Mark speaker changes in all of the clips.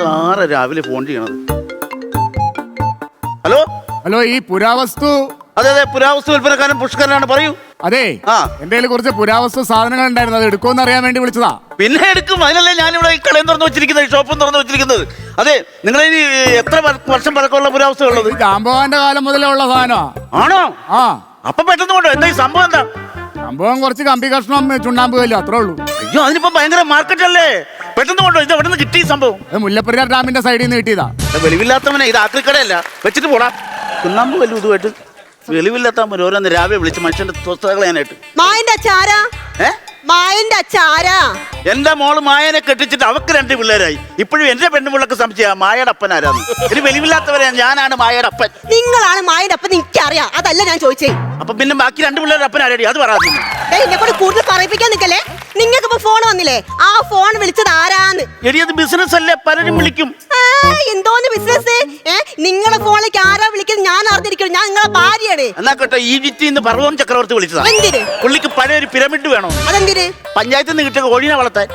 Speaker 1: താറ രാവിലെ ഫോൺ ചെയ്യണത്. Hello?
Speaker 2: Hello ഈ പുരാവസ്തു
Speaker 1: അതെ അതെ പുരാവസ്തു വിൽപ്പനക്കാരൻ പുഷ്കരനാണ് പറയൂ.
Speaker 2: അതെ
Speaker 1: ആ.
Speaker 2: എന്റെ കയ്യിൽ കുറച്ച് പുരാവസ്തു സാധനങ്ങൾ ഉണ്ടായിരുന്നു അത് എടുക്കുമെന്ന് അറിയാൻ വേണ്ടി വിളിച്ചതാ.
Speaker 1: പിന്നെ എടുക്കും അതിനല്ലേ ഞാനിവിടെ ഈ കടയും തുറന്നു വെച്ചിരിക്കുന്നത് ഈ ഷോപ്പും തുറന്നു വെച്ചിരിക്കുന്നത്. അതെ നിങ്ങൾ ഇനി എത്ര വർ- വർഷം പഴക്കമുള്ള പുരാവസ്തു ഉള്ളത്?
Speaker 2: ഇത് കാലം മുതലേ ഉള്ള സാധനമാ
Speaker 1: ആണോ?
Speaker 2: ആ.
Speaker 1: അപ്പൊ പെട്ടെന്ന് കൊണ്ടോ എന്താ ഈ സംഭവം എന്താ?
Speaker 2: സംഭവം കുറച്ച് കമ്പി കഷ്ണം ചുണ്ണാമ്പ് കല്ലോ അത്രേ ഉള്ളൂ.
Speaker 1: അയ്യോ അതിനിപ്പോ ഭയങ്കര മാർക്കറ്റ് അല്ലേ? പെട്ടെന്ന് കൊണ്ടോ ഇത് എവിടെ നിന്ന് കിട്ടി സംഭവം?
Speaker 2: അത് മുല്ലപ്പെരിയാർ ഡാമിന്റെ സൈഡിൽ നിന്ന് കിട്ടിയതാ.
Speaker 1: ഇത് വെളിവില്ലാത്തവനെ ഇത് ആക്രിക്കടയല്ല. വെച്ചിട്ട് പോടാ. കുന്നാമ്പ് വലിയ ഇതുമായിട്ട് വെളിവില്ലാത്തവൻ ഓരോന്ന് രാവിലെ വിളിച്ച് മനുഷ്യന്റെ സ്വസ്ഥത കളയാനായിട്ട്
Speaker 3: മായന്റെ അച്ചാരാ
Speaker 1: ഏ?
Speaker 3: മായന്റെ അച്ഛാരാ
Speaker 1: എന്റെ മോൾ മായനെ കെട്ടിച്ചിട്ട് അവക്ക് രണ്ട് പിള്ളേരായി. ഇപ്പോഴും എന്റെ പെണ്ണുപിള്ളക്ക് സംശയ മായയുടെ അപ്പൻ ആരാന്ന്. ഒരു വെളിവില്ലാത്തവരെ ഞാനാണ് മായയുടെ അപ്പൻ.
Speaker 3: നിങ്ങളാണ് മായന്റെ എനിക്ക് എനിക്കറിയാം. അതല്ല ഞാൻ ചോദിച്ചേ.
Speaker 1: അപ്പൊ പിന്നെ ബാക്കി രണ്ട് പിള്ളേരുടെ അപ്പൻ ആരടി? അത് പറയാ
Speaker 3: എന്നെ കൂടുതൽ പറയിപ്പിക്കാൻ നിക്കല്ലേ നിങ്ങൾക്ക് ഇപ്പൊ ഫോൺ വന്നില്ലേ? ആ ഫോൺ വിളിച്ചത് ആരാന്ന്?
Speaker 1: എടി അത് ബിസിനസ് അല്ലേ? പലരും വിളിക്കും.
Speaker 3: ആ, എന്തോന്ന് ബിസിനസ് ഏ നിങ്ങളെ ഫോണിലേക്ക് ആരാ വിളിക്കുന്നത്? ഞാൻ അറിഞ്ഞിരിക്കണം ഞാൻ നിങ്ങളെ ഭാര്യയാണ്.
Speaker 1: എന്നാ കേട്ടോ ഈജിപ്തിൽ നിന്ന് പർവം ചക്രവർത്തി വിളിച്ചതാ.
Speaker 3: എന്തിന്?
Speaker 1: പുള്ളിക്ക് പഴയ ഒരു പിരമിഡ് വേണോ?
Speaker 3: അതെന്തിന്?
Speaker 1: പഞ്ചായത്തിൽ നിന്ന് കിട്ടിയ കോഴിനെ വളർത്താൻ.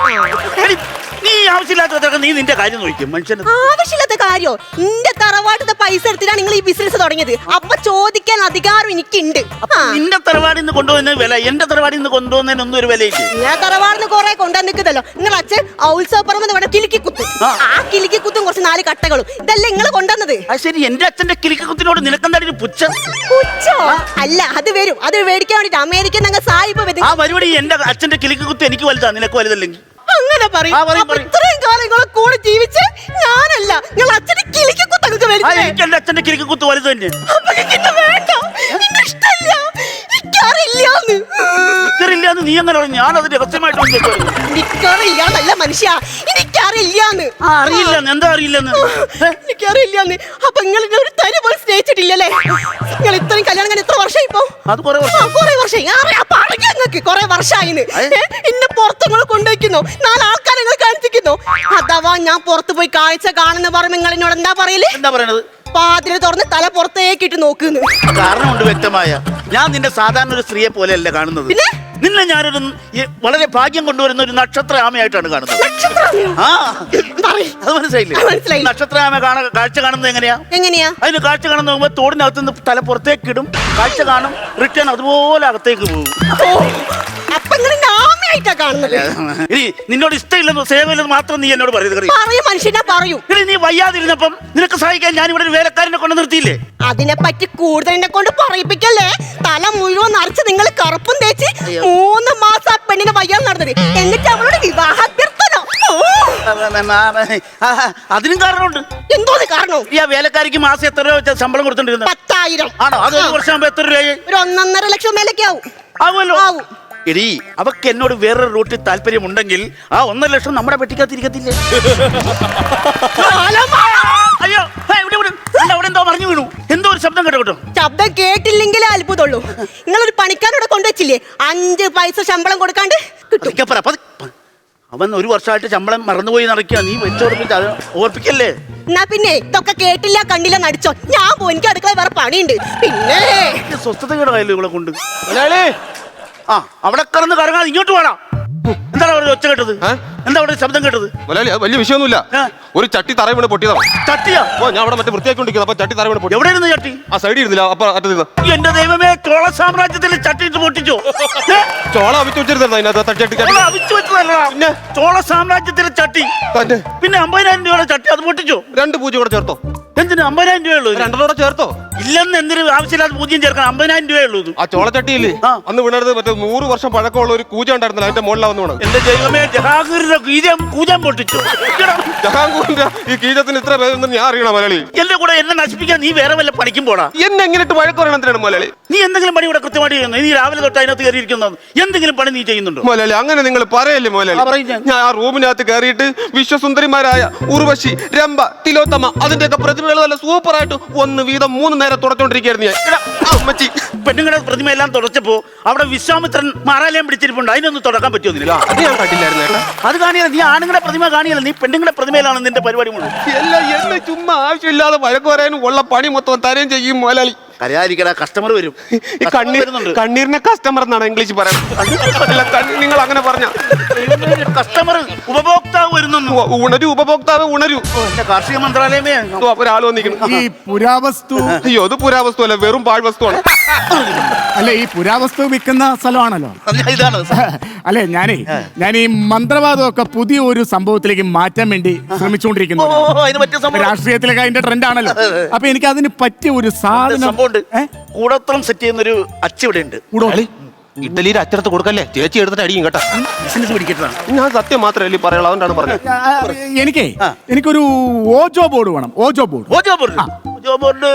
Speaker 1: എടി, നീ ആവശ്യമില്ലാത്തതൊക്കെ നീ നിന്റെ കാര്യം നോക്കും മനുഷ്യന്.
Speaker 3: ആവശ്യമില്ലാത്ത കാര്യോ? നിന്റെ തറവാട്ടത്തെ പൈസ എടുത്തിട്ടാണ് നിങ്ങൾ ഈ ബിസിനസ് തുടങ്ങിയത്. അപ്പൊ ചോദിക്കാൻ അധികാരം എനിക്കുണ്ട്. ആ.
Speaker 1: നിന്റെ തറവാടിൽ നിന്ന് കൊണ്ടുപോകുന്ന വില എന്റെ തറവാടിൽ നിന്ന് കൊണ്ടുപോകുന്നതിനൊന്നും ഒരു വിലയില്ല.
Speaker 3: ഞാൻ തറവാടിന്ന് കുറെ കൊണ്ടുവന്ന് നിൽക്കുന്നല്ലോ നിങ്ങൾ അച്ഛൻ ഉത്സവപ്പുറം പറഞ്ഞ കിലുക്കി കുത്തും.
Speaker 1: ആ.
Speaker 3: ആ കിലുക്കി കുത്തും കുറച്ച് നാല് കട്ടകളും. ഇതല്ലേ നിങ്ങൾ കൊണ്ടുവന്നത്?
Speaker 1: ആ ശരി എന്റെ അച്ഛന്റെ കിലിക്കത്തിനോട് നിനക്കെന്താടി ഒരു പുച്ഛം?
Speaker 3: പുച്ഛോ? അല്ല അത് വരും. അത് മേടിക്കാൻ വേണ്ടിട്ട് അമേരിക്കൻ ഞങ്ങൾ സായിപ്പ്
Speaker 1: ആ പരിപാടി എന്റെ അച്ഛന്റെ കിലിക്കുത്തി എനിക്ക് വലുതാ നിനക്ക് വലുതല്ലെങ്കിൽ.
Speaker 3: അങ്ങനെ പറയും.
Speaker 1: ആ, പറയും,
Speaker 3: അപ്പൊ
Speaker 1: പറയും.
Speaker 3: ഇത്രയും കാലം നിങ്ങളെ കൂടെ ജീവിച്ച് ഞാനല്ല നിങ്ങൾ അച്ഛന്റെ കിലുക്കി കുത്തങ്ങൾക്ക്
Speaker 1: ആ
Speaker 3: മേടിച്ചേ.
Speaker 1: എനിക്ക് എന്റെ അച്ഛന്റെ കിലിക്കുത്ത് വലുത് തന്നെ. ഇല്ല എന്ന് നീ എങ്ങനെ പറഞ്ഞു ഞാൻ അത് രഹസ്യമായിട്ട്.
Speaker 3: എനിക്കറിയില്ല നല്ല മനുഷ്യ. എനിക്കറിയില്ലാന്ന്.
Speaker 1: അറിയില്ല എന്താ അറിയില്ലെന്ന്?
Speaker 3: എനിക്കറിയില്ലാന്ന്. അപ്പൊ നിങ്ങൾ ഒരു തരി പോലും സ്നേഹിച്ചിട്ടില്ലല്ലേ? നിങ്ങൾ ഇത്രയും കല്യാണം കഴിഞ്ഞ് എത്ര വർഷം ഇപ്പൊ?
Speaker 1: അത് കുറെ വർഷം.
Speaker 3: നിങ്ങൾക്ക് കുറെ വർഷമായിന്ന്. എന്നെ പുറത്ത് നിങ്ങൾ കൊണ്ടുവയ്ക്കുന്നു നാലാൾക്കാരെ നിങ്ങൾ കാണിച്ചിരിക്കുന്നു. അഥവാ ഞാൻ പുറത്ത് പോയി കാഴ്ച കാണുന്ന പറയുമ്പോ നിങ്ങൾ എന്നോട് എന്താ പറയൽ?
Speaker 1: എന്താ പറയണത്?
Speaker 3: പാതിര തുറന്ന് തല പുറത്തേക്കിട്ട് നോക്കുന്നു.
Speaker 1: കാരണമുണ്ട് വ്യക്തമായ. ഞാൻ നിന്റെ സാധാരണ ഒരു സ്ത്രീയെ പോലെയല്ല കാണുന്നത്.
Speaker 3: പിന്നെ?
Speaker 1: നിന്നെ ഞാനൊരു വളരെ ഭാഗ്യം കൊണ്ടുവരുന്ന ഒരു നക്ഷത്ര ആമയായിട്ടാണ് കാണുന്നത് ആ. അത് മനസ്സിലായില്ലേ?
Speaker 3: അത് മനസ്സിലായി.
Speaker 1: നക്ഷത്ര ആമ കാണ കാഴ്ച കാണുന്നത് എങ്ങനെയാ?
Speaker 3: എങ്ങനെയാ?
Speaker 1: അതിന് കാഴ്ച കാണുന്ന നോക്കുമ്പോ തോടിനകത്ത് നിന്ന് തല പുറത്തേക്ക് ഇടും കാഴ്ച കാണും റിട്ടേൺ അതുപോലെ അകത്തേക്ക് പോകും.
Speaker 3: അപ്പൊ ആമയായിട്ടാ കാണുന്നത്.
Speaker 1: ഇനി നിന്നോട് ഇഷ്ടമില്ലെന്ന് സേവയില്ലെന്ന് മാത്രം നീ എന്നോട് പറയുന്നത്?
Speaker 3: പറയും മനുഷ്യനെ പറയും.
Speaker 1: ഇനി നീ വയ്യാതിരുന്നപ്പം നിനക്ക് സഹായിക്കാൻ ഞാൻ ഇവിടെ ഒരു വേലക്കാരനെ കൊണ്ട് നിർത്തിയില്ലേ?
Speaker 3: അതിനെ പറ്റി കൂടുതൽ എന്നെ കൊണ്ട് പറയിപ്പിക്കല്ലേ? തല മുഴുവൻ നിറച്ച് നിങ്ങൾ കറുപ്പും തേച്ച് മൂന്ന് മാസം ആ പെണ്ണിനെ വയ്യാൻ നടന്നത്. എന്നിട്ട് അവളുടെ വിവാഹ അഭ്യർത്ഥന
Speaker 1: അതിനും കാരണമുണ്ട്.
Speaker 3: എന്തോ കാരണം?
Speaker 1: ഈ ആ വേലക്കാരിക്ക് മാസം എത്ര രൂപ വെച്ചാ ശമ്പളം കൊടുത്തിട്ടുണ്ട്
Speaker 3: പത്തായിരം.
Speaker 1: ആണോ? അത് ഒരു വർഷം ആകുമ്പോ എത്ര രൂപയായി?
Speaker 3: ഒരു ഒന്നൊന്നര ലക്ഷം മേലൊക്കെ ആവും.
Speaker 1: ആവുമല്ലോ.
Speaker 3: ആവും.
Speaker 1: എടീ അവക്ക് എന്നോട് വേറൊരു റൂട്ടിൽ താല്പര്യമുണ്ടെങ്കിൽ ആ ഒന്നര ലക്ഷം നമ്മുടെ പെട്ടിക്കകത്തിരിക്കത്തില്ലേ അയ്യോ ഹേ, ഇവിടെ ഇവിടെ അല്ല, അവിടെ എന്തോ പറഞ്ഞു വീണു. എന്തോ ഒരു ശബ്ദം കേട്ടോ കേട്ടോ.
Speaker 3: ശബ്ദം കേട്ടില്ലെങ്കിലേ അത്ഭുതമുള്ളൂ. ഒരു പണിക്കാരോടെ കൊണ്ടുവച്ചില്ലേ? അഞ്ച് പൈസ ശമ്പളം കൊടുക്കാണ്ട് കിട്ടും.
Speaker 1: പതുക്കെ പറ. അവൻ ഒരു വർഷമായിട്ട് ശമ്പളം മറന്നുപോയി നടക്കുക. നീ വെച്ചോടിപ്പിച്ച് അത് ഓർപ്പിക്കല്ലേ?
Speaker 3: എന്നാ പിന്നെ ഇതൊക്കെ കേട്ടില്ല കണ്ടില്ല നടിച്ചോ. ഞാൻ പോ എനിക്ക് അടുക്കള വേറെ പണിയുണ്ട്. പിന്നെ
Speaker 1: സ്വസ്ഥത കേടായാലും കയ്യിൽ ഇവളെ കൊണ്ട്. ആ അവിടെ കിടന്ന് കറങ്ങാതെ ഇങ്ങോട്ട് വേണം. എന്താണ് അവിടെ ഒച്ച കേട്ടത്? എന്താ അവിടെ ശബ്ദം കേട്ടത്?
Speaker 4: മുതലാളി അത് വലിയ വിഷയമൊന്നുമില്ല. ഒരു ചട്ടി തറ വീണ് പൊട്ടിയതാണ്
Speaker 1: ചട്ടിയാ?
Speaker 4: ഓ ഞാൻ അവിടെ മറ്റേ വൃത്തിയാക്കിക്കൊണ്ടിരിക്കുന്നത് അപ്പൊ ചട്ടി തറ വീണ് പൊട്ടി.
Speaker 1: എവിടെ ഇരുന്ന് ചട്ടി?
Speaker 4: ആ സൈഡിൽ ഇരുന്നില്ല അപ്പൊ അറ്റത്ത്
Speaker 1: എന്റെ ദൈവമേ ചോള സാമ്രാജ്യത്തിൽ ചട്ടിയിട്ട് പൊട്ടിച്ചോ? ഏ?
Speaker 4: ചോള അവിച്ച് വെച്ചിരുന്നു ചട്ടി
Speaker 1: ചോള സാമ്രാജ്യത്തിലെ ചട്ടി. പിന്നെ അമ്പതിനായിരം രൂപയുടെ ചട്ടി അത് പൊട്ടിച്ചോ?
Speaker 4: രണ്ട് പൂജ്യം കൂടെ ചേർത്തോ.
Speaker 1: എന്തിനാ അമ്പതിനായിരം രൂപയുള്ളൂ?
Speaker 4: രണ്ടെണ്ണം കൂടെ ചേർത്തോ.
Speaker 1: ഇല്ലെന്ന് എന്തിനു ആവശ്യമില്ലാത്ത പൂജ്യം ചേർക്കണം. അമ്പതിനായിരം രൂപയുള്ളൂ ഇത്.
Speaker 4: ആ ചോളച്ചട്ടിയിൽ
Speaker 1: ആ.
Speaker 4: അന്ന് വീണത് മറ്റേ നൂറ് വർഷം പഴക്കമുള്ള ഒരു കൂജ ഉണ്ടായിരുന്നില്ല അതിന്റെ മുകളിലാവുന്ന വന്ന് വീണത്.
Speaker 1: എന്റെ ദൈവമേ ജഹാംഗീറിന്റെ കീജം കൂജം പൊട്ടിച്ചു. എടാ,
Speaker 4: ജഹാംഗൂറിന്റെ ഈ കീജത്തിന് ഇത്ര പേരൊന്നും ഞാൻ അറിയണ മലയാളി?
Speaker 1: എന്റെ കൂടെ എന്നെ നശിപ്പിക്കാൻ നീ വേറെ വല്ല പണിക്കും പോടാ
Speaker 4: എന്നെ എങ്ങനെയിട്ട് വഴക്ക് പറയണം എന്തിനാണ് മലയാളി?
Speaker 1: നീ എന്തെങ്കിലും പണി ഇവിടെ കൃത്യമായിട്ട് ചെയ്യുന്നു? നീ രാവിലെ തൊട്ട് അതിനകത്ത് കയറിയിരിക്കുന്നു എന്തെങ്കിലും പണി നീ ചെയ്യുന്നുണ്ടോ?
Speaker 4: മലയാളി അങ്ങനെ നിങ്ങൾ പറയല്ലേ
Speaker 1: ആ, പറയും
Speaker 4: മലയാളി
Speaker 1: ഞാൻ.
Speaker 4: ഞാൻ ആ റൂമിനകത്ത് കയറിയിട്ട് വിശ്വസുന്ദരിമാരായ ഉർവശി രംഭ തിലോത്തമ അതിന്റെയൊക്കെ പ്രതിമകൾ നല്ല സൂപ്പറായിട്ട് ഒന്ന് വീതം മൂന്ന് നേരം തുടച്ചോണ്ടിരിക്കുകയായിരുന്നു ഞാൻ. അമ്മച്ചി
Speaker 1: പെണ്ണുങ്ങളുടെ പ്രതിമ എല്ലാം തുടച്ചപ്പോ അവിടെ വിശ്വാമിത്രൻ മാറാലയം പിടിച്ചിരിപ്പുണ്ട്. അതിനൊന്നും തുടക്കാൻ പറ്റുമോ നിനക്ക്?
Speaker 4: അത് ഞാൻ കണ്ടില്ലായിരുന്നു
Speaker 1: അത് കാണിയല്ല നീ ആണുങ്ങളുടെ പ്രതിമ കാണിയല്ല നീ പെണ്ണുങ്ങളുടെ പ്രതിമയിലാണ് നിന്റെ പരിപാടി മുഴുവൻ.
Speaker 4: എല്ലാം എന്നെ ചുമ്മാ ആവശ്യമില്ലാതെ വഴക്ക് പറയാനും ഉള്ള പണി മൊത്തം തരേം ചെയ്യും മുതലാളി.
Speaker 1: കരയാതിരിക്കടാ കസ്റ്റമർ വരും.
Speaker 4: ഈ കണ്ണീർ
Speaker 1: വരുന്നുണ്ട്.
Speaker 4: കണ്ണീരിനെ കസ്റ്റമർ എന്നാണ് ഇംഗ്ലീഷ് കണ്ണീർ നിങ്ങൾ അങ്ങനെ പറഞ്ഞ.
Speaker 1: കസ്റ്റമർ ഉപഭോക്താവ് വരുന്നു
Speaker 4: ഉണരു ഉപഭോക്താവ് ഉണരു.
Speaker 1: കാർഷിക മന്ത്രാലയമേ
Speaker 4: ഒരാൾ വന്നിരിക്കുന്നു.
Speaker 2: ഈ പുരാവസ്തു
Speaker 4: അയ്യോ അത് പുരാവസ്തു അല്ല വെറും പാഴ് വസ്തുവാണ്
Speaker 2: അല്ല ഈ പുരാവസ്തു വിൽക്കുന്ന സ്ഥലമാണല്ലോ.
Speaker 1: ഇതാണ്.
Speaker 2: അല്ലെ ഞാനേ ഞാൻ ഈ മന്ത്രവാദമൊക്കെ പുതിയ ഒരു സംഭവത്തിലേക്ക് മാറ്റാൻ വേണ്ടി ശ്രമിച്ചുകൊണ്ടിരിക്കുന്നു രാഷ്ട്രീയത്തിലൊക്കെ അതിന്റെ ട്രെൻഡ് ആണല്ലോ. അപ്പൊ എനിക്ക് അതിന് പറ്റിയ ഒരു സാധനം
Speaker 1: സംഭവമുണ്ട് കൂടത്തളം സെറ്റ് ചെയ്യുന്ന ഒരു ഇവിടെ ഉണ്ട്
Speaker 2: കൂടോ?
Speaker 4: ഇഡലിയുടെ അച്ചടത്ത് കൊടുക്കല്ലേ? ചേച്ചി എടുത്തിട്ട് അടിയും കേട്ടോ
Speaker 1: ബിസിനസ്
Speaker 4: ഞാൻ സത്യം മാത്രമല്ലേ പറയുള്ളൂ. അതുകൊണ്ടാണ് പറഞ്ഞത്.
Speaker 2: എനിക്കേ. എനിക്കൊരു ഓജോ ബോർഡ് വേണം. Ouija board.
Speaker 1: Ouija board. Ouija board.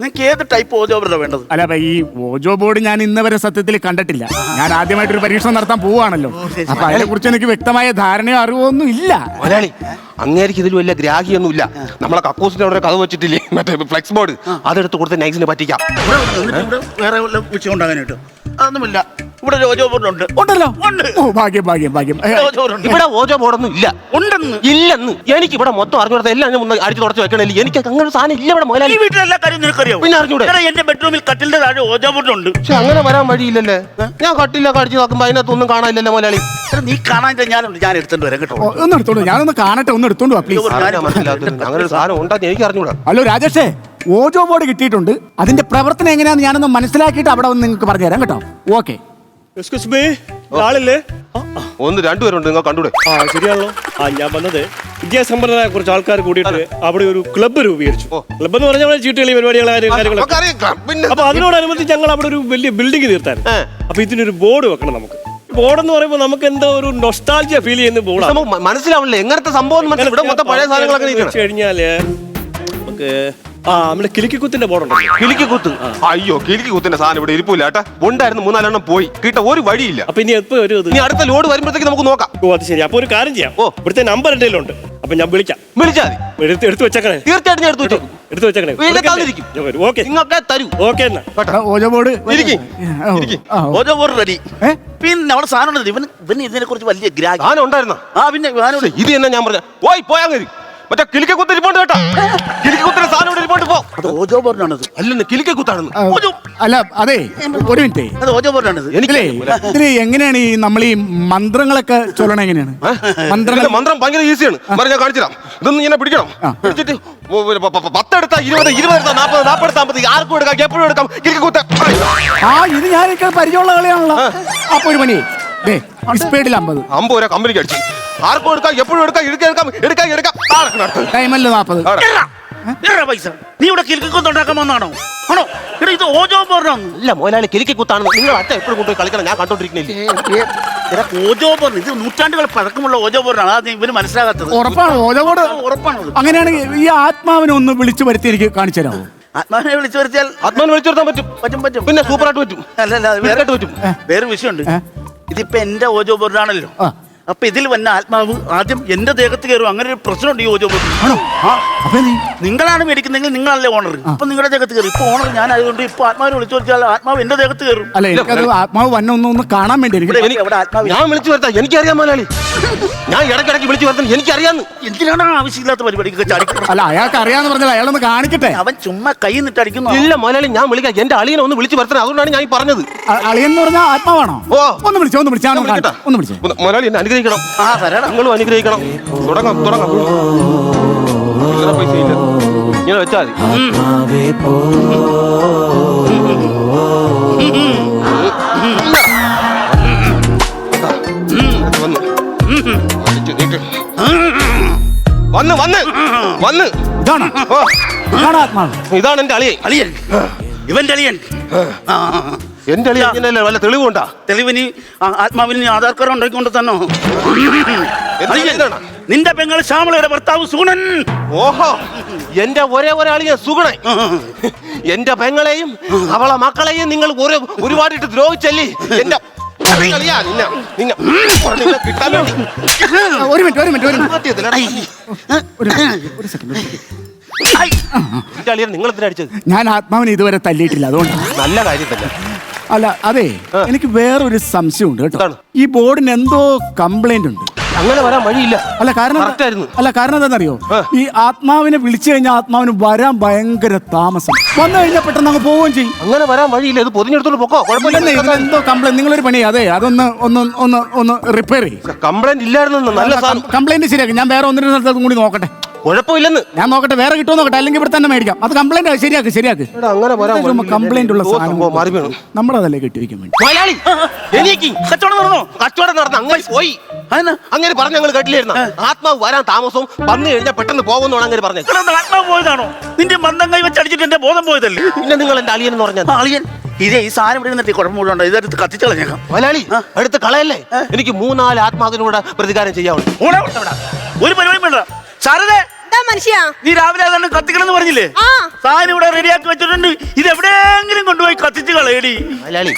Speaker 1: നിങ്ങൾക്ക് ഏത് ടൈപ്പ് ഓജോ ബോർഡാണ് വേണ്ടത്?
Speaker 2: അല്ല അപ്പൊ ഈ ഓജോ ബോർഡ് ഞാൻ ഇന്ന് വരെ സത്യത്തിൽ കണ്ടിട്ടില്ല. ഞാൻ ആദ്യമായിട്ടൊരു പരീക്ഷണം നടത്താൻ പോവാണല്ലോ അപ്പൊ അതിനെ കുറിച്ച് എനിക്ക് വ്യക്തമായ ധാരണയോ അറിവോ ഒന്നും ഇല്ല.
Speaker 4: മലയാളി അങ്ങേർക്ക് ഇതിൽ വലിയ ഗ്രാഹിയൊന്നും ഇല്ല. നമ്മളെ കക്കൂസിന്റെ അവിടെ കഥ വെച്ചിട്ടില്ലേ? മറ്റേ ഫ്ലെക്സ് ബോർഡ് അതെടുത്ത് കൊടുത്ത് നൈസിന് പറ്റിക്കാം.
Speaker 1: വേറെ വല്ല വിഷയം ഉണ്ടാകാനായിട്ട് അതൊന്നുമില്ല. ഇവിടെ ഓജോ ബോർഡ് ഉണ്ട്
Speaker 2: ഉണ്ടല്ലോ.
Speaker 1: ഉണ്ട്.
Speaker 2: ഓ ഭാഗ്യം ഭാഗ്യം ഭാഗ്യം. ഏ,
Speaker 1: ഓജോ ബോർഡ് ഉണ്ട്
Speaker 4: ഇവിടെ ഓജോ ബോർഡൊന്നും ഇല്ല.
Speaker 1: ഉണ്ടെന്ന്.
Speaker 4: ഇല്ലെന്ന്. എനിക്ക് ഇവിടെ മൊത്തം അറിഞ്ഞുകൊടുത്ത എല്ലാം ഞാൻ ഒന്ന് അടിച്ചു തുടച്ച് വെക്കണില്ല. എനിക്ക് അങ്ങനെ ഒരു സാധനം ഇല്ല ഇവിടെ
Speaker 1: ഈ
Speaker 4: മുതലാളി
Speaker 1: വീട്ടിലെ എല്ലാ കാര്യം നിനക്കറിയാം
Speaker 4: പിന്നെ അറിഞ്ഞൂടെ?
Speaker 1: എന്റെ ബെഡ്റൂമിൽ കട്ടിലിന്റെ താഴെ ഓജോ ബോർഡ് ഉണ്ട്
Speaker 4: പക്ഷെ അങ്ങനെ വരാൻ വഴിയില്ലല്ലേ? ഞാൻ കട്ടിലൊക്കെ അടിച്ചു നോക്കുമ്പോ അതിനകത്തൊന്നും കാണാനില്ലല്ലോ മുതലാളി.
Speaker 1: എടാ, നീ കാണാൻ ഞാനുണ്ട് ഞാൻ എടുത്തോണ്ട് വരാം കേട്ടോ.
Speaker 2: ഓ, ഒന്ന് എടുത്തോണ്ട് വാ. ഞാനൊന്ന് കാണട്ടെ ഒന്ന് എടുത്തോണ്ട് വാ പ്ലീസ്
Speaker 4: അറിയാൻ മനസ്സിലാത്തത് അങ്ങനെ ഒരു സാധനം ഉണ്ടെന്ന് എനിക്ക് അറിഞ്ഞൂടാ.
Speaker 2: ഹലോ രാജേഷേ ഓജോ ബോർഡ് കിട്ടിയിട്ടുണ്ട്. അതിന്റെ പ്രവർത്തനം എങ്ങനെയാന്ന് ഞാനൊന്ന് മനസ്സിലാക്കിയിട്ട് അവിടെ വന്ന് നിങ്ങൾക്ക് പറഞ്ഞുതരാം കേട്ടോ. ഓക്കെ.
Speaker 5: എക്സ്ക്യൂസ് മീ ആളില്ലേ?
Speaker 4: ഒന്ന് രണ്ടുപേരുണ്ട് നിങ്ങൾ കണ്ടൂടെ?
Speaker 5: ആ ശരിയാണല്ലോ. ആ ഞാൻ വന്നത് വിദ്യാസമ്പന്നരായ കുറച്ച് ആൾക്കാർ കൂടിയിട്ട് അവിടെ ഒരു ക്ലബ്ബ് രൂപീകരിച്ചു. ക്ലബ്ബ് എന്ന് പറഞ്ഞാൽ ചീട്ടുകളി
Speaker 4: പിന്നെ
Speaker 5: അപ്പൊ അതിനോടനുബന്ധിച്ച് ഞങ്ങൾ അവിടെ ഒരു വലിയ ബിൽഡിംഗ്
Speaker 4: തീർത്താൻ.
Speaker 5: അപ്പൊ ഇതിനൊരു ബോർഡ് വെക്കണം നമുക്ക്. ബോർഡ് എന്ന് പറയുമ്പോൾ നമുക്ക് എന്തോ ഒരു നൊസ്റ്റാൾജിയ ഫീൽ ചെയ്യുന്ന ബോർഡാണ്
Speaker 4: നമുക്ക് മ- എങ്ങനത്തെ സംഭവം
Speaker 5: കഴിഞ്ഞാൽ നമുക്ക് ആ നമ്മുടെ കിലിക്കിക്കുത്തിന്റെ ബോർഡ് ഉണ്ടല്ലോ
Speaker 4: കിലിക്ക് കുത്ത് അയ്യോ കിലിക്ക് കുത്തിന്റെ സാധനം ഇവിടെ ഇരിപ്പില്ല ഉണ്ടായിരുന്നു മൂന്നാലെണ്ണം പോയി. കിട്ട ഒരു വഴിയില്ല.
Speaker 5: അപ്പൊ ഇനി എപ്പോ ഒരു ഇത്?
Speaker 4: ഇനി അടുത്ത ലോഡ് വരുമ്പോഴത്തേക്ക് നമുക്ക് നോക്കാം.
Speaker 5: ഓ അത് ശരി. അപ്പൊ ഒരു കാര്യം ചെയ്യാം.
Speaker 4: ഓ.
Speaker 5: ഇവിടുത്തെ നമ്പർ എന്തെങ്കിലും ഉണ്ട്. അപ്പൊ ഞാൻ വിളിക്കാം.
Speaker 4: വിളിച്ചാൽ മതി.
Speaker 5: എടുത്ത് എടുത്ത് വെച്ചേക്കണേ.
Speaker 4: തീർച്ചയായിട്ടും ഞാൻ എടുത്തു വെച്ചു
Speaker 5: എടുത്ത് വെച്ചേക്കണേ.
Speaker 4: ഞാൻ വരും.
Speaker 5: ഓക്കെ.
Speaker 4: നിങ്ങൾക്ക് തരൂ.
Speaker 5: ഓക്കെ എന്നാ.
Speaker 2: Ouija board.
Speaker 4: ഇരിക്ക്.
Speaker 2: ഓ,
Speaker 4: ഇരിക്ക്.
Speaker 2: ആ, ഓ.
Speaker 1: റെഡി
Speaker 2: ഏ?
Speaker 1: പിന്നെ അവിടെ സാധനം ഉണ്ട്? ഇവൻ ഇവന് ഇതിനെ കുറിച്ച് വലിയ ഗ്രാഹ്യം.
Speaker 4: സാധനം ഉണ്ടായിരുന്ന?
Speaker 1: ആ പിന്നെ ഞാനോട്
Speaker 4: ഇത് തന്നെ ഞാൻ പറഞ്ഞ? പോയി പോയാ മതി മറ്റേ കിലിക്ക കുത്ത് ഇരിപ്പുണ്ട് കേട്ടോ. കിലിക്ക കുത്തിന്റെ സാധനം ഇവിടെ ഇരിപ്പുണ്ട് പോ.
Speaker 1: അത് ഓജോ ബോർഡാണത്
Speaker 4: അല്ലെന്ന് കിലിക്ക കുത്താണെന്ന്.
Speaker 1: ഓജോ.
Speaker 2: അല്ല അതെ ഒരു മിനിറ്റ്.
Speaker 1: അത് ഓജോ ബോർഡാണത്
Speaker 2: ഇതിലേ ഇതിൽ എങ്ങനെയാണ് ഈ നമ്മൾ ഈ മന്ത്രങ്ങളൊക്കെ ചൊല്ലണ എങ്ങനെയാണ്? മന്ത്രങ്ങൾ
Speaker 4: മന്ത്രം ഭയങ്കര ഈസിയാണ്. മറി ഞാൻ കാണിച്ചുതരാം. ഇതൊന്നും ഇങ്ങനെ പിടിക്കണം. പിടിച്ചിട്ട് പത്തെടുത്താ ഇരുപത് ഇരുപത് എടുത്താ നാൽപ്പത് നാൽപ്പത് എടുത്താൽ മതി ആർക്കും എടുക്കാം എപ്പോഴും എടുക്കാം. കിലിക്ക കുത്ത.
Speaker 2: ആ ഇത് ഞാനൊക്കെ പരിചയമുള്ള കളിയാണല്ലോ. അപ്പൊ ഒരു മണി. ദേ സ്പീഡിൽ അമ്പത്.
Speaker 4: അമ്പത് രൂപ കമ്പനിക്ക് അടിച്ചു. ആർക്കും എടുക്കാം എപ്പോഴും എടുക്കാം എടുക്കാം എടുക്കാം എടുക്കാം എടുക്കാം. ആർക്കും നടത്തും.
Speaker 2: ടൈമല്ലോ നാപ്പത്?
Speaker 1: എടാ പൈസ. നീ ഇവിടെ കിൽക്കൊന്നും ഉണ്ടാക്കാൻ വന്നാണോ? ആണോ? എടാ ഇത് ഓജോ ബോർഡാണ്
Speaker 4: ഇല്ല മോലാളി കിലിക്ക കുത്താണെന്ന് നിങ്ങൾ അച്ഛൻ എപ്പോഴും കൊണ്ടുപോയി കളിക്കണം. ഞാൻ കണ്ടോണ്ടിരിക്കുന്നില്ല.
Speaker 1: എടാ ഓജോ ബോർഡ് ഇത് നൂറ്റാണ്ടുകൾ പഴക്കമുള്ള ഓജോ ബോർഡാണ് അത് ഇവന് മനസ്സിലാകാത്തത്.
Speaker 2: ഉറപ്പാണ്? ഓജോ ബോർഡ്
Speaker 1: ഉറപ്പാണത്.
Speaker 2: അങ്ങനെയാണെങ്കിൽ ഈ ആത്മാവിനെ ഒന്ന് വിളിച്ചു വരുത്തി എനിക്ക് കാണിച്ചു തരാമോ?
Speaker 1: ആത്മാവിനെ വിളിച്ചു വരുത്തിയാൽ
Speaker 4: ആത്മാവിനെ വിളിച്ചു നിർത്താൻ പറ്റും.
Speaker 1: പറ്റും പറ്റും.
Speaker 4: പിന്നെ സൂപ്പറായിട്ട് പറ്റും.
Speaker 1: അല്ല അല്ല അത് വേറെ
Speaker 4: ഇതൊക്കെ പറ്റും.
Speaker 1: വേറെ വിഷയമുണ്ട്. ഇതിപ്പോ എന്റെ ഓജോ ബോർഡാണല്ലോ
Speaker 2: ആ.
Speaker 1: അപ്പൊ ഇതിൽ വന്ന ആത്മാവ് ആദ്യം എന്റെ ദേഹത്ത് കയറും. അങ്ങനെ ഒരു പ്രശ്നമുണ്ട് ഈ ഓജോ ബോർഡിൽ
Speaker 2: ആണോ?
Speaker 1: ആ
Speaker 2: അപ്പൊ നീ
Speaker 1: നിങ്ങളാണ് മേടിക്കുന്നെങ്കിൽ നിങ്ങളല്ലേ ഓണർ അപ്പൊ നിങ്ങളുടെ ദേഹത്ത് കയറും. ഇപ്പൊ ഓണർ ഞാൻ ആയതുകൊണ്ട് ഇപ്പൊ ആത്മാവിനെ വിളിച്ചു വെച്ചാൽ ആത്മാവ് എന്റെ ദേഹത്ത് കയറും.
Speaker 2: അല്ല എനിക്കത് ആത്മാവ് വന്ന ഒന്ന് ഒന്ന് കാണാൻ വേണ്ടി എനിക്ക്
Speaker 1: എവിടെ ആത്മാവ്?
Speaker 4: ഞാൻ വിളിച്ചു വരുത്താം. എനിക്കറിയാം മോലാളി. ഞാൻ ഇടയ്ക്കിടയ്ക്ക് വിളിച്ചു വരുത്താൻ എനിക്കറിയാന്ന്.
Speaker 1: എന്തിനാണ് ആവശ്യമില്ലാത്ത പരിപാടിക്കൊക്കെ ചാടിക്കുന്നത്
Speaker 2: അല്ല അയാൾക്ക് അറിയാന്ന് പറഞ്ഞാൽ അയാളൊന്ന് കാണിക്കട്ടെ.
Speaker 1: അവൻ ചുമ്മാ കൈ നിട്ട് അടിക്കുന്നു
Speaker 4: ഇല്ല മോലാളി ഞാൻ വിളിക്കാം. എന്റെ അളിയനെ ഒന്ന് വിളിച്ചു വരുത്തണം. അതുകൊണ്ടാണ് ഞാൻ ഈ പറഞ്ഞത്.
Speaker 2: അളിയെന്ന് പറഞ്ഞാൽ ആത്മാവാണോ?
Speaker 4: ഓ.
Speaker 2: ഒന്ന് വിളിച്ചോ ഒന്ന് വിളിച്ചാ? ഒന്ന് വിളിച്ചേ
Speaker 4: ഒന്ന് മോലാളി എന്നെ അനുഗ്രഹിക്കണം
Speaker 1: ആ തരാടാ.
Speaker 4: നിങ്ങളും അനുഗ്രഹിക്കണം. തുടങ്ങാം തുടങ്ങാം. ഇത്ര പൈസ ഇല്ല ഇങ്ങനെ വെച്ചാൽ വന്നു. വന്ന് വന്ന്.
Speaker 2: ഇതാണ്. ഇതാണ്
Speaker 4: എന്റെ അളിയൻ.
Speaker 1: അളിയൻ. ഇവന്റെ അളിയൻ. ആ.
Speaker 4: എന്റെ അളിയൻ ഇങ്ങനെയല്ലേ വല്ല തെളിവുണ്ടാ?
Speaker 1: തെളിവിന് ആത്മാവിന് നീ ആധാർ കാർഡ് ഉണ്ടാക്കിക്കൊണ്ട് തന്നോ? നിന്റെ പെങ്ങൾ ശ്യാമളയുടെ ഭർത്താവ് സൂണൻ
Speaker 4: ഓഹോ എന്റെ ഒരേ ഒരാളിയെ സുഗുണൻ. എന്റെ പെങ്ങളെയും അവളെ മക്കളെയും നിങ്ങൾ ഒരു ഒരുപാടിട്ട് ദ്രോഹിച്ചല്ലേ? എന്റെ
Speaker 2: ഒരു മിനിറ്റ് ഒരു മിനിറ്റ് ഒരു മിനിറ്റ്.
Speaker 4: നിങ്ങൾ
Speaker 2: ഞാൻ ആത്മാവിനെ ഇതുവരെ തല്ലിയിട്ടില്ല അതുകൊണ്ട്.
Speaker 4: നല്ല കാര്യം തന്നെ
Speaker 2: അല്ല അതെ എനിക്ക് വേറൊരു സംശയമുണ്ട് കേട്ടോ. ഈ ബോർഡിന് എന്തോ കംപ്ലൈന്റ് ഉണ്ട്.
Speaker 4: അങ്ങനെ വരാൻ വഴിയില്ല.
Speaker 2: അല്ല കാരണം. അല്ല കാരണം എന്താണെന്നറിയോ? ഈ ആത്മാവിനെ വിളിച്ചു കഴിഞ്ഞാൽ ആത്മാവിന് വരാൻ ഭയങ്കര താമസം. വന്നു കഴിഞ്ഞാൽ പെട്ടെന്ന് അങ്ങ് പോവുകയും ചെയ്യും.
Speaker 4: അങ്ങനെ വരാൻ വഴിയില്ല. ഇത് പൊതിഞ്ഞെടുത്തോണ്ട് പൊക്കോ? കുഴപ്പമില്ല.
Speaker 2: എന്തോ കംപ്ലൈന്റ് നിങ്ങളൊരു പണി അതെ അതൊന്ന് ഒന്ന് ഒന്ന് ഒന്ന് റിപ്പയർ ചെയ്യും.
Speaker 4: കംപ്ലൈന്റ് ഇല്ലായിരുന്നു. നല്ല
Speaker 2: കംപ്ലൈന്റ് ശരിയാക്കി. ഞാൻ വേറെ ഒന്നിനും സ്ഥലത്തും കൂടി നോക്കട്ടെ.
Speaker 4: കുഴപ്പമില്ലെന്ന്.
Speaker 2: ഞാൻ നോക്കട്ടെ വേറെ കിട്ടുമോ നോക്കട്ടെ അല്ലെങ്കിൽ ഇവിടെ തന്നെ മേടിക്കാം. അത് കംപ്ലൈന്റ് ശരിയാക്ക് ശരിയാക്ക്.
Speaker 4: എടാ, അങ്ങനെ വരാൻ
Speaker 2: കംപ്ലൈന്റ് ഉള്ള
Speaker 4: ഓ,
Speaker 2: സാധനം
Speaker 4: സംഭവം മാറി വീണു.
Speaker 2: നമ്മളതല്ലേ കെട്ടിവെക്കാൻ വേണ്ടി.
Speaker 4: മലയാളി എനിക്ക്
Speaker 1: കച്ചവടം നടന്നോ?
Speaker 4: കച്ചവടം നടന്ന് അങ്ങനെ പോയി.
Speaker 1: അതെന്നാ?
Speaker 4: അങ്ങനെ പറഞ്ഞ് ഞങ്ങൾ കേട്ടില്ലായിരുന്ന? ആത്മാവ് വരാൻ താമസവും വന്നു കഴിഞ്ഞാൽ പെട്ടെന്ന് പോകുന്നതാണ് അങ്ങനെ പറഞ്ഞത്.
Speaker 1: ഇവിടെ ആത്മാവ് പോയതാണോ? നിന്റെ മന്ദം കൈ വെച്ച് അടിച്ചിട്ട് എന്റെ ബോധം പോയതല്ലേ?
Speaker 4: പിന്നെ നിങ്ങൾ എന്റെ അളിയൻ എന്ന് പറഞ്ഞത്?
Speaker 1: ആ, അളിയൻ. ഇതേ ഈ സാധനം ഇവിടെ നിന്നിട്ട് കുഴപ്പം മുഴുവൻ ഇതെടുത്ത് കത്തിച്ച് കളഞ്ഞേക്കാം.
Speaker 4: മലയാളി എടുത്ത് കളയല്ലേ? എനിക്ക് മൂന്നാൽ ആത്മാവിനൂടെ പ്രതികാരം
Speaker 1: ചെയ്യാവുള്ളൂ. ഒരു പരിപാടി വേണ്ട.
Speaker 3: മനുഷ്യ.
Speaker 1: നീ രാവിലെ അതാണ് കത്തിക്കണമെന്ന് പറഞ്ഞില്ലേ?
Speaker 3: ആ.
Speaker 1: സാധനം ഇവിടെ റെഡിയാക്കി വെച്ചിട്ടുണ്ട്. ഇത് എവിടെയെങ്കിലും കൊണ്ടുപോയി കത്തിച്ച് കളയടി.
Speaker 4: മലയാളി